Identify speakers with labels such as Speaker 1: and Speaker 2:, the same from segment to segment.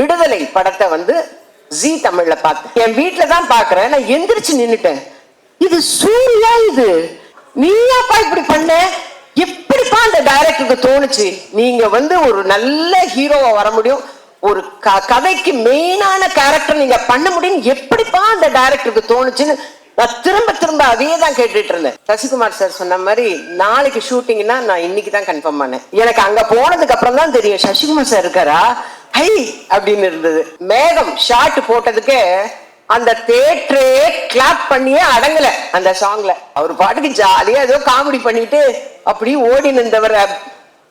Speaker 1: விடுதலை படத்தை வந்து ஜி தமிழ்ல பார்த்தேன் என் வீட்டுல தான் பாக்குறேன். நான் எந்திரிச்சு நின்னுட்டேன். இது சூர்யா இது? நீயாப்பா இப்படி பண்ண? எப்படிப்பா அந்த டைரக்டருக்கு தோணுச்சு? நீங்க வந்து ஒரு நல்ல ஹீரோவா வர முடியும். ஒரு க- கதைக்கு மெயினான கேரக்டர் நீங்க பண்ண முடியும் எப்படிப்பா அந்த டைரக்டருக்கு தோணுச்சுன்னு நான் திரும்ப திரும்ப அதே தான் கேட்டுட்டு இருந்தேன். சசிகுமார் சார் சொன்ன மாதிரி நாளைக்கு ஷூட்டிங்னா நான் இன்னைக்கு தான் கன்ஃபார்ம் பண்ணேன். எனக்கு அங்க போனதுக்கு அப்புறம் தான் தெரியும். சசிகுமார் சார் இருக்காரா? ஹை அப்படின்னு இருந்தது. மேகம் ஷாட் போட்டதுக்கு அந்த தேட்டரே கிளாப் பண்ணியே அடங்கல அந்த சாங்ல அவர் பாட்டுக்கு ஜாலியா ஏதோ காமெடி பண்ணிட்டு அப்படி ஓடி நின்றவரை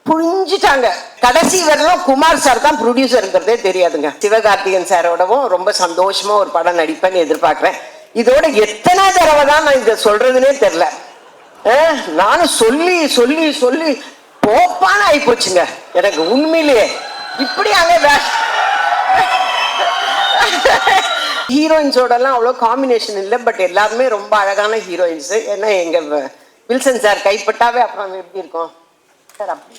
Speaker 1: புழிஞ்சிட்டாங்க. கடைசி வரலாம் குமார் சார் தான் ப்ரொடியூசருங்கிறதே தெரியாதுங்க. சிவகார்த்திகன் சாரோடவும் ரொம்ப சந்தோஷமா ஒரு படம் நடிப்பேன்னு எதிர்பார்க்கிறேன். இதோட எத்தனை தடவை தான் நான் இதை சொல்றதுனே தெரியல. நானும் சொல்லி சொல்லி சொல்லி போப்பான ஆகி போச்சுங்க எனக்கு உண்மையிலேயே இப்படி அங்கே ஹீரோயின்ஸோடலாம் அவ்வளோ காம்பினேஷன் இல்லை பட் எல்லாருமே ரொம்ப அழகான ஹீரோயின்ஸு ஏன்னா எங்கள் வ- வில்சன் சார் கைப்பட்டாவே அப்புறம் எப்படி இருக்கும்? சார் அப்படி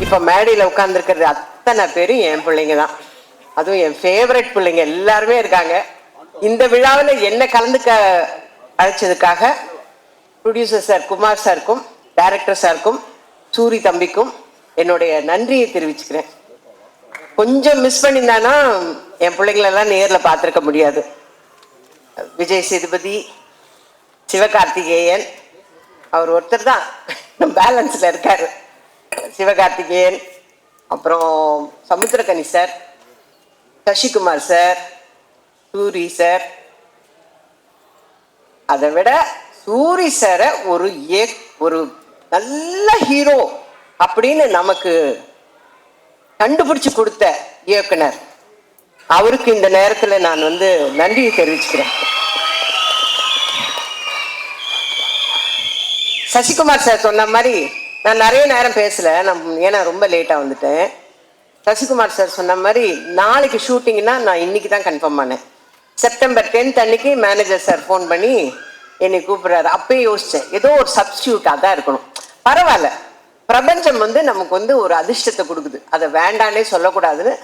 Speaker 1: இப்போ மேடையில் உட்காந்துருக்கிறது அத்தனை பேரும் என் பிள்ளைங்க தான். அதுவும் என் ஃபேவரட் பிள்ளைங்க எல்லாருமே இருக்காங்க. இந்த விழாவில் என்ன கலந்துக்க அழைச்சதுக்காக ப்ரொடியூசர் சார் குமார் சாருக்கும் டைரக்டர் சாருக்கும் சூரி தம்பிக்கும் என்னுடைய நன்றியை தெரிவிச்சுக்கிறேன். கொஞ்சம் மிஸ் பண்ணியிருந்தானா என் பிள்ளைங்களெல்லாம் நேரில் பார்த்துருக்க முடியாது. விஜய் சேதுபதி சிவகார்த்திகேயன் அவர் ஒருத்தர் தான் பேலன்ஸில் இருக்கார். சிவகார்த்திகேயன் அப்புறம் Samuthirakani sir Sasikumar sir Soori sir அதை விட சூரி சாரை ஒரு ஏ ஒரு நல்ல ஹீரோ அப்படின்னு நமக்கு கண்டுபிடிச்சு கொடுத்த இயக்குனர். அவருக்கு இந்த நேரத்தில் நான் வந்து நன்றியை தெரிவிச்சுக்கிறேன். சசிகுமார் சார் சொன்ன மாதிரி நான் நிறைய நேரம் பேசல நான் ஏன்னா ரொம்ப லேட்டாக வந்துட்டேன். சசிகுமார் சார் சொன்ன மாதிரி நாளைக்கு ஷூட்டிங்னா நான் இன்னைக்கு தான் கன்ஃபார்ம் பண்ணேன். செப்டம்பர் டென்த் அன்னைக்கு மேனேஜர் சார் ஃபோன் பண்ணி என்னை கூப்பிடுறாரு. அப்பயே யோசித்தேன் ஏதோ ஒரு சப்ஸ்டியூட்டாக தான் இருக்கணும். பரவாயில்ல. பிரபஞ்சம் வந்து நமக்கு வந்து ஒரு அதிர்ஷ்டத்தை கொடுக்குது. அதை வேண்டானே சொல்லக்கூடாதுன்னு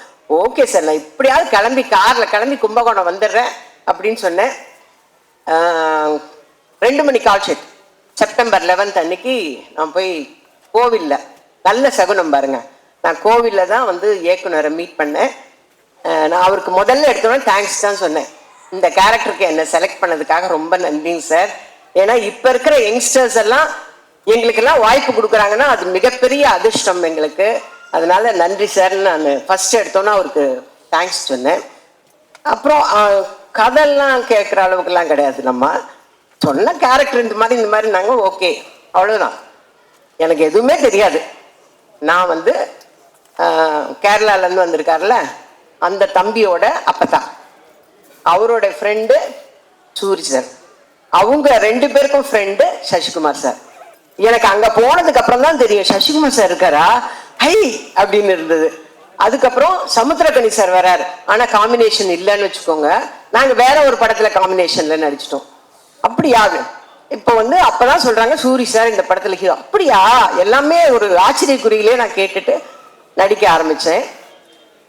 Speaker 1: ஓகே சார் நான் இப்படியாவது கிளம்பி காரில் கிளம்பி கும்பகோணம் வந்துடுறேன் அப்படின்னு சொன்னேன். ரெண்டு மணி கால் ஷீட் செப்டம்பர் லெவன்த் அன்னைக்கு நான் போய் கோவிலில் நல்ல சகுனம் பாருங்க. நான் கோவிலில் தான் வந்து இயக்குனரை மீட் பண்ணேன். நான் அவருக்கு முதல்ல எடுத்தோன்னே தேங்க்ஸ் தான் சொன்னேன். இந்த கேரக்டருக்கு என்னை செலக்ட் பண்ணதுக்காக ரொம்ப நன்றிங்க சார். ஏன்னா இப்போ இருக்கிற யங்ஸ்டர்ஸ் எல்லாம் எங்களுக்கெல்லாம் வாய்ப்பு கொடுக்குறாங்கன்னா அது மிகப்பெரிய அதிர்ஷ்டம் எங்களுக்கு. அதனால நன்றி சார்னு நான் ஃபர்ஸ்ட் எடுத்தோன்னே அவருக்கு தேங்க்ஸ் சொன்னேன். அப்புறம் கதையெல்லாம் கேட்குற அளவுக்குலாம் கிடையாது நம்ம. சொன்ன கேரக்டர் இந்த மாதிரி இந்த மாதிரி நாங்கள் ஓகே அவ்வளோதான் எனக்கு எதுவுமே தெரியாது. நான் வந்து கேரளாலேருந்து வந்திருக்கார்ல அந்த தம்பியோட அப்பத்தான் அவரோட ஃப்ரெண்டு சூரி சார் அவங்க ரெண்டு பேருக்கும் ஃப்ரெண்டு சசிகுமார் சார் எனக்கு அங்க போனதுக்கு அப்புறம் தான் தெரியும். சசிகுமார் சார் இருக்காரா? ஹை! அப்படின்னு இருந்தது. அதுக்கப்புறம் சமுத்திரகனி சார் வராரு. ஆனா காம்பினேஷன் இல்லைன்னு வச்சுக்கோங்க. நாங்க வேற ஒரு படத்துல காம்பினேஷன்ல நடிச்சிட்டோம். அப்படியா? இப்போ வந்து அப்பதான் சொல்றாங்க சூரி சார் இந்த படத்துல ஹீரோ அப்படியா? எல்லாமே ஒரு ஆச்சரியக்குறியிலே நான் கேட்டுட்டு நடிக்க ஆரம்பிச்சேன்.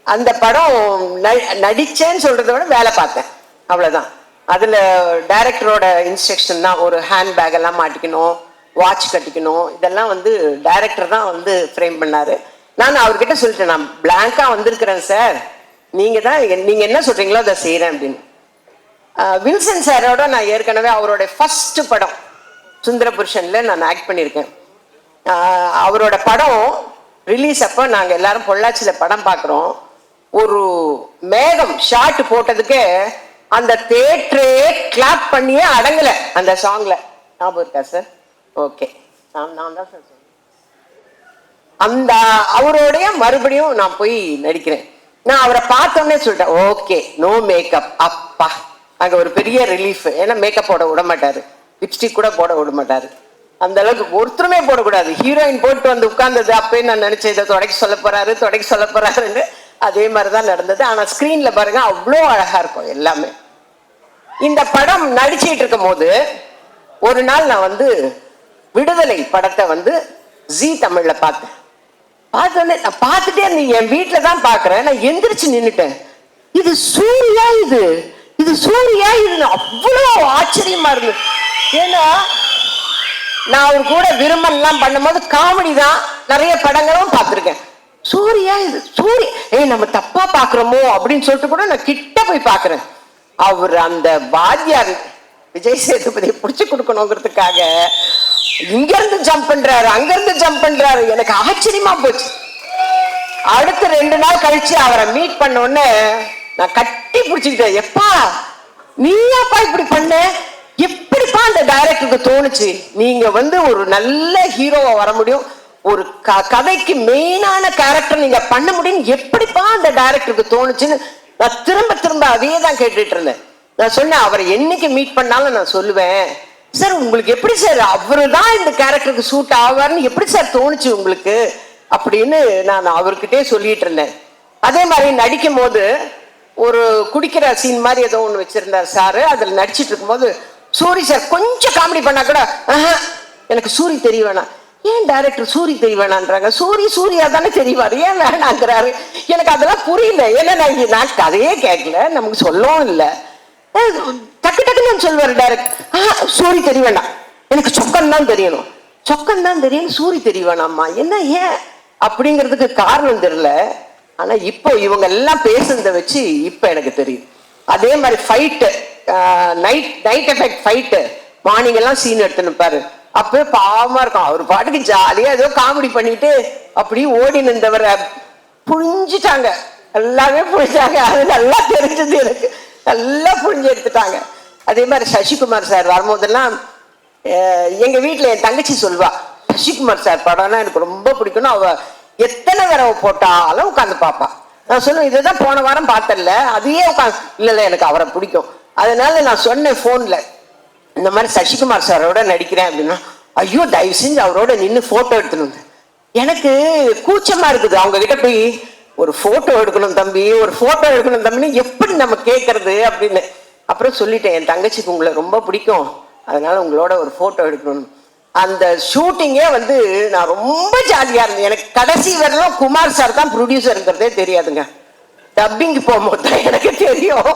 Speaker 1: அந்த படம் ந- நடிச்சேன்னு சொல்றத விட வேலை பார்த்தேன். அவ்வளவுதான். அதுல டைரக்டரோட இன்ஸ்ட்ரக்ஷன் தான். ஒரு ஹேண்ட் பேக் எல்லாம் மாட்டிக்கணும். வாட்ச் கட்டிக்கணும். இதெல்லாம் வந்து டைரக்டர் தான் வந்து ஃப்ரேம் பண்ணாரு. நான் அவர்கிட்ட சொல்லிட்டேன் நான் பிளாங்காக வந்திருக்கிறேன் சார் நீங்கள் தான் நீங்கள் என்ன சொல்கிறீங்களோ அதை செய்கிறேன் அப்படின்னு. வில்சன் சாரோட நான் ஏற்கனவே அவரோட ஃபஸ்ட்டு படம் சுந்தர புருஷனில் நான் ஆக்ட் பண்ணியிருக்கேன். அவரோட படம் ரிலீஸ் அப்போ நாங்கள் எல்லாரும் பொள்ளாச்சியில் படம் பார்க்குறோம் ஒரு மேகம் ஷாட் போட்டதுக்கு அந்த தேட்டரே கிளாப் பண்ணியே அடங்கலை அந்த சாங்ல ஞாபகம் இருக்கா சார் ஓகே. நான் நான் தான் சார் அந்த அவரோடைய மறுபடியும் நான் போய் நடிக்கிறேன். நான் அவரை பார்த்தோன்னே சொல்லிட்டேன் ஓகே நோ மேக்கப் அப்பா. அங்க ஒரு பெரிய ரிலீஃப் ஏன்னா மேக்கப் போட விட மாட்டார். லிப்ஸ்டிக் கூட போட விட மாட்டார். அந்த அளவுக்கு ஒருத்தருமே போடக்கூடாது. ஹீரோயின் போட்டு வந்து உட்கார்ந்தது அப்பயே நான் நினைச்சேன் இதை தொடக்கி சொல்ல போறாரு தொடக்கி சொல்ல போறாருன்னு. அதே மாதிரி தான் நடந்தது. ஆனா ஸ்கிரீன்ல பாருங்க அவ்வளோ அழகா இருக்கும் எல்லாமே. இந்த படம் நடிச்சிட்டு இருக்கும் போது ஒரு நாள் நான் வந்து விடுதலை படத்தை வந்து ஜி தமிழ்ல பார்த்தேன். பார்த்தோன்னே நான் பார்த்துட்டே நீ என் வீட்டில் தான் பார்க்குறேன். நான் எந்திரிச்சு நின்றுட்டேன் இது சூரியா இது? இது சூரியா இது அவ்வளோ ஆச்சரியமா இருந்தது ஏன்னா நான் அவர் கூட விரும்பலாம் பண்ணும்போது காமெடி தான். நிறைய படங்களும் பார்த்துருக்கேன். சூரியா இது? சூரிய? ஏய் நம்ம தப்பா பார்க்குறோமோ அப்படின்னு சொல்லிட்டு கூட நான் கிட்ட போய் பார்க்குறேன். அவர் அந்த வாத்தியார் விஜய் சேதுபதியை பிடிச்சி கொடுக்கணுங்கிறதுக்காக இங்க இருந்து ஜம்ப் பண்றாரு அங்க இருந்து ஜம்ப் பண்றாரு. எனக்கு ஆச்சரியமா போச்சு. அடுத்த ரெண்டு நாள் கழிச்சு அவரை மீட் பண்ண உடனே நான் கட்டி பிடிச்சிக்கிட்டேன். எப்பா நீயாப்பா இப்படி பண்ண? எப்படிப்பா அந்த டைரக்டருக்கு தோணுச்சு? நீங்க வந்து ஒரு நல்ல ஹீரோவா வர முடியும். ஒரு க- கதைக்கு மெயினான கேரக்டர் நீங்க பண்ண முடியும் எப்படிப்பா அந்த டைரக்டருக்கு தோணுச்சுன்னு நான் திரும்ப திரும்ப அதையே தான் கேட்டுட்டு இருந்தேன். நான் சொன்னேன் அவரை என்னைக்கு மீட் பண்ணாலும் நான் சொல்லுவேன். சார் உங்களுக்கு எப்படி சார் அவரு தான் இந்த கேரக்டருக்கு சூட் ஆவார்னு எப்படி சார் தோணுச்சு உங்களுக்கு? அப்படின்னு நான் அவர்கிட்டே சொல்லிட்டு இருந்தேன். அதே மாதிரி நடிக்கும் போது ஒரு குடிக்கிற சீன் மாதிரி ஏதோ ஒன்று வச்சிருந்தார் சாரு. அதில் நடிச்சிட்டு இருக்கும்போது சூரி சார் கொஞ்சம் காமெடி பண்ணா கூட எனக்கு சூரி தெரிய வேணாம். ஏன் டைரக்டர் சூரி தெரிய வேணான்றாங்க சூரி சூரியா தானே தெரியவார் ஏன் வேணாங்கிறாரு எனக்கு அதெல்லாம் புரியல. ஏன்னா நான் நான் கதையே கேட்கல. நமக்கு சொல்லவும் இல்லை. டக்கு டக்குன்னு சொல்லுவார் டைரக்ட் சூரி தெரிய வேண்டாம் எனக்கு சொக்கன் தான் தெரியணும். சொக்கன் தான் தெரியணும் சூரி தெரிய வேணாம்மா என்ன ஏன்? அப்படிங்கிறதுக்கு காரணம் தெரியல. ஆனா இப்போ இவங்க எல்லாம் பேசுனதை வச்சு இப்போ எனக்கு தெரியும் அதே மாதிரி fight night night effect fight morning எல்லாம் சீன் எடுத்துன்னு பாரு. அப்பவே பாவமா இருக்கும். அவர் பாட்டுக்கு ஜாலியா ஏதோ காமெடி பண்ணிட்டு அப்படியே ஓடி நின்றவரை புழிஞ்சிட்டாங்க. எல்லாமே புழிஞ்சாங்க. அது நல்லா தெரிஞ்சது எனக்கு. நல்லா புழிஞ்சு எடுத்துட்டாங்க. அதே மாதிரி சசிகுமார் சார் வரும்போதெல்லாம் எங்கள் வீட்டில் என் தங்கச்சி சொல்வா சசிகுமார் சார் படம்னா எனக்கு ரொம்ப பிடிக்கும்னு அவள் எத்தனை தடவை போட்டாலும் உட்காந்து பார்ப்பான் நான் சொல்லுவேன் இதுதான் போன வாரம் பார்த்தல அதையே உட்காந்து இல்லை எனக்கு அவரை பிடிக்கும். அதனால நான் சொன்னேன் ஃபோனில் இந்த மாதிரி சசிகுமார் சாரோட நடிக்கிறேன் அப்படின்னா ஐயோ தயவு செஞ்சு அவரோட நின்று ஃபோட்டோ எடுத்துன்னு எனக்கு கூச்சமாக இருக்குது அவங்க கிட்ட போய் ஒரு ஃபோட்டோ எடுக்கணும் தம்பி ஒரு ஃபோட்டோ எடுக்கணும் தம்பின்னு எப்படி நம்ம கேட்கறது அப்படின்னு. அப்புறம் சொல்லிட்டேன் என் தங்கச்சிக்கு உங்களை ரொம்ப பிடிக்கும். அதனால உங்களோட ஒரு போட்டோ எடுக்கணும். அந்த ஷூட்டிங்கே வந்து நான் ரொம்ப ஜாலியாக இருந்தேன். எனக்கு கடைசி வரலாம் குமார் சார் தான் ப்ரொடியூசருங்கிறதே தெரியாதுங்க. டப்பிங் போகும்போது தான் எனக்கு தெரியும்.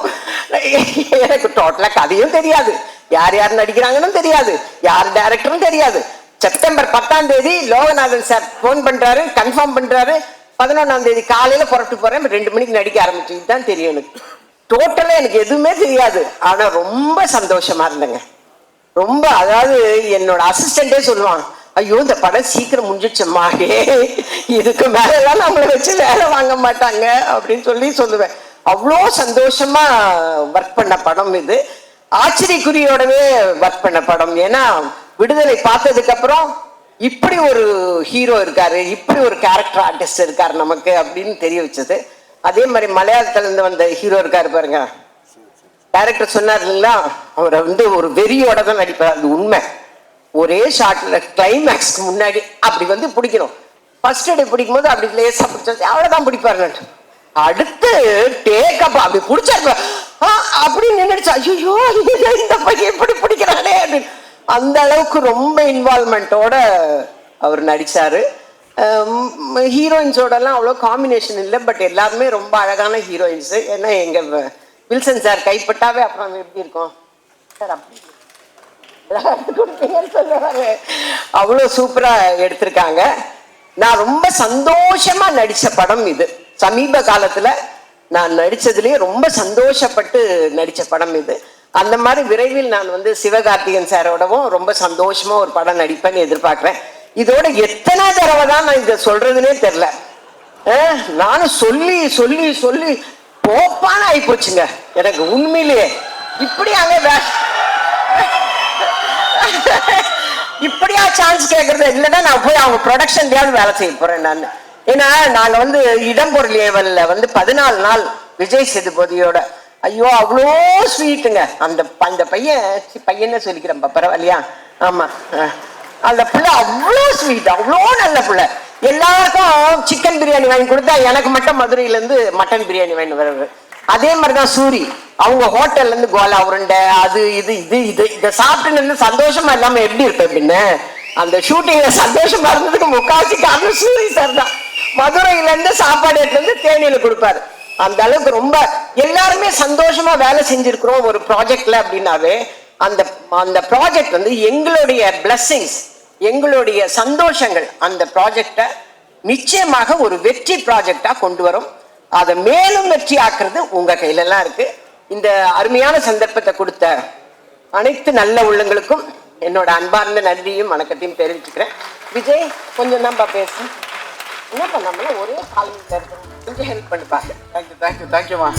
Speaker 1: எனக்கு டோட்டலாக கதையும் தெரியாது. யார் யார் நடிக்கிறாங்கன்னு தெரியாது. யார் டேரக்டரும் தெரியாது. செப்டம்பர் பத்தாம் தேதி லோகநாதன் சார் ஃபோன் பண்ணுறாரு கன்ஃபார்ம் பண்ணுறாரு பதினொன்றாம் தேதி காலையில் புறட்டு போகிறேன் ரெண்டு மணிக்கு நடிக்க ஆரம்பிச்சு தான் தெரியும் எனக்கு. டோட்டலா எனக்கு எதுவுமே தெரியாது. ஆனா ரொம்ப சந்தோஷமா இருந்தேங்க. ரொம்ப அதாவது என்னோட அசிஸ்டண்டே சொல்லுவான் ஐயோ இந்த படம் சீக்கிரம் முடிஞ்சிச்சம்மா ஏய், இதுக்கு மேலெல்லாம் நம்மளை வச்சு வேலை வாங்க மாட்டாங்க. அப்படின்னு சொல்லி சொல்லுவேன். அவ்வளோ சந்தோஷமா ஒர்க் பண்ண படம் இது. ஆச்சரியக்குறியோடவே ஒர்க் பண்ண படம். ஏன்னா விடுதலை பார்த்ததுக்கு அப்புறம் இப்படி ஒரு ஹீரோ இருக்காரு இப்படி ஒரு கேரக்டர் ஆர்டிஸ்ட் இருக்காரு நமக்கு அப்படின்னு தெரிய வச்சது. அதே மாதிரி மலையாளத்துல இருந்து வந்த ஹீரோ இருக்காரு பாருங்க. டைரக்டர் சொன்னார் இல்லைங்களா அவரை வந்து ஒரு வெறியோட தான் நடிப்பார். அது உண்மை. ஒரே ஷார்ட்ல கிளைமேக்ஸ்க்கு முன்னாடி அப்படி வந்து பிடிக்கணும். ஃபர்ஸ்ட் டே பிடிக்கும் போது அப்படி லேசா பிடிச்சாச்சு. அவ்வளவுதான் பிடிப்பாரு அடுத்து டேக் அப் அப்படி பிடிச்சாரு ஆ, நினைச்சா ஐயோ இந்த பையன் எப்படி பிடிக்கிறானே அப்படின்னு. அந்த அளவுக்கு ரொம்ப இன்வால்மெண்ட்டோட அவர் நடிச்சாரு. ஹீரோயின்ஸோடலாம் அவ்வளோ காம்பினேஷன் இல்லை பட் எல்லாருமே ரொம்ப அழகான ஹீரோயின்ஸு. ஏன்னா எங்கள் வில்சன் சார் கைப்பட்டாவே அப்புறம் எப்படி இருக்கும்? சார் அப்படி அவ்வளோ சூப்பராக எடுத்திருக்காங்க. நான் ரொம்ப சந்தோஷமாக நடித்த படம் இது. சமீப காலத்தில் நான் நடித்ததுலேயே ரொம்ப சந்தோஷப்பட்டு நடித்த படம் இது. அந்த மாதிரி விரைவில் நான் வந்து சிவகார்த்திகன் சாரோடவும் ரொம்ப சந்தோஷமாக ஒரு படம் நடிப்பேன்னு எதிர்பார்க்குறேன். இதோட எத்தனை தடவை தான் நான் இதை சொல்றதுனே தெரில நானும் சொல்லி சொல்லி சொல்லி போப்பான ஆகி போச்சுங்க எனக்கு உண்மையிலேயே. இப்படி அங்க வே- இப்படியா சான்ஸ் கேட்கறது இல்லைன்னா நான் போய் அவங்க ப்ரொடக்ஷன்லயாவது வேலை செய்ய போறேன் நான். ஏன்னா நாங்க வந்து இடம்பொருள் ஏவல்ல வந்து பதினாலு நாள் விஜய் சேதுபதியோட. ஐயோ அவ்வளோ ஸ்வீட்டுங்க அந்த அந்த பையன் சி, பையன்னு சொல்லிக்கிறேன் பரவாயில்லையா? ஆமா அந்த பிள்ளை அவ்வளோ ஸ்வீட் அவ்வளோ நல்ல பிள்ளை. எல்லாருக்கும் சிக்கன் பிரியாணி வாங்கி கொடுத்தா எனக்கு மட்டும் மதுரையிலேருந்து மட்டன் பிரியாணி வாங்கி வர்றது. அதே மாதிரி தான் சூரி. அவங்க ஹோட்டல்லேருந்து கோலா உருண்டை அது இது இது இது இதை சாப்பிட்டு நின்று சந்தோஷமா இல்லாமல் எப்படி இருப்பேன் பின்ன? அந்த ஷூட்டிங்ல சந்தோஷமா இருந்ததுக்கு முக்காசி காரணம் சூரி சார் தான். மதுரையிலேருந்து சாப்பாடு எடுத்துலேருந்து தேனியில் கொடுப்பாரு. அந்த அளவுக்கு ரொம்ப எல்லாருமே சந்தோஷமா வேலை செஞ்சிருக்கிறோம் ஒரு ப்ராஜெக்ட்ல அப்படின்னாவே அந்த அந்த ப்ராஜெக்ட் வந்து எங்களுடைய பிளஸ்ஸிங்ஸ் எங்களுடைய சந்தோஷங்கள் அந்த ப்ராஜெக்டை நிச்சயமாக ஒரு வெற்றி ப்ராஜெக்டாக கொண்டு வரும். அதை மேலும் வெற்றி ஆக்குறது உங்கள் கையிலலாம் இருக்குது இந்த அருமையான சந்தர்ப்பத்தை கொடுத்த அனைத்து நல்ல உள்ளங்களுக்கும் என்னோட அன்பார்ந்த நன்றியும் வணக்கத்தையும் தெரிவிச்சுக்கிறேன். விஜய் கொஞ்சம் தான்ப்பா பேசு. என்ன பண்ணாமல ஒரே காலையில் கொஞ்சம் ஹெல்ப் பண்ணி பாருங்க
Speaker 2: தேங்க்யூ தேங்க்யூ தேங்க்யூமா